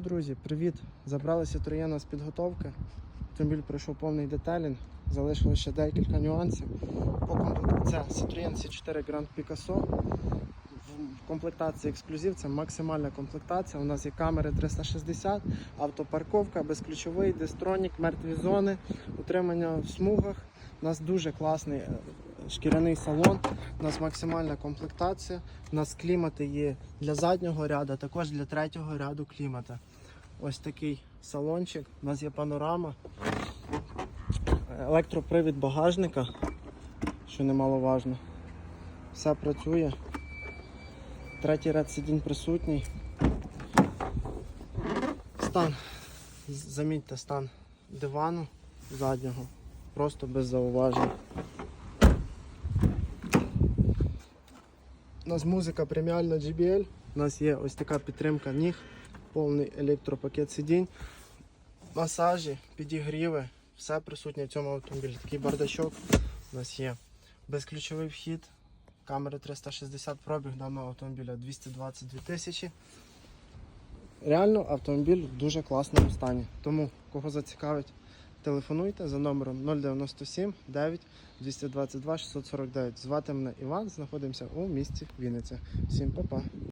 Друзі, привіт! Забралися Троєна з підготовки. Автомобіль пройшов повний детелінг, залишилося ще декілька нюансів. По комплекту це Citroën C4 Grand Picasso. В комплектації ексклюзив це максимальна комплектація. У нас є камери 360, автопарковка, безключовий, дистронік, мертві зони, утримання в смугах. У нас дуже класний е, шкіряний салон, у нас максимальна комплектація. У нас клімати є для заднього ряду, також для третього ряду клімата. Ось такий салончик. У нас є панорама, електропривід багажника, що немаловажно. Все працює. Третій ряд сидінь присутній. Стан, замітьте, стан дивану заднього. Просто без зауважень. Нас музика преміальна JBL. У нас є ось така підтримка ніг, повний електропакет сидінь, масажі, підігріви, все присутнє в цьому автомобілі. Такий бардачок у нас є. Безключовий вхід, камери 360 пробіг даного автомобіля 222 тисячі. Реально автомобіль в дуже класному стані. Тому кого зацікавить, телефонуйте за номером 097 9 222 649. Звати мене Іван, знаходимося у місті Вінниця. Всім па-па.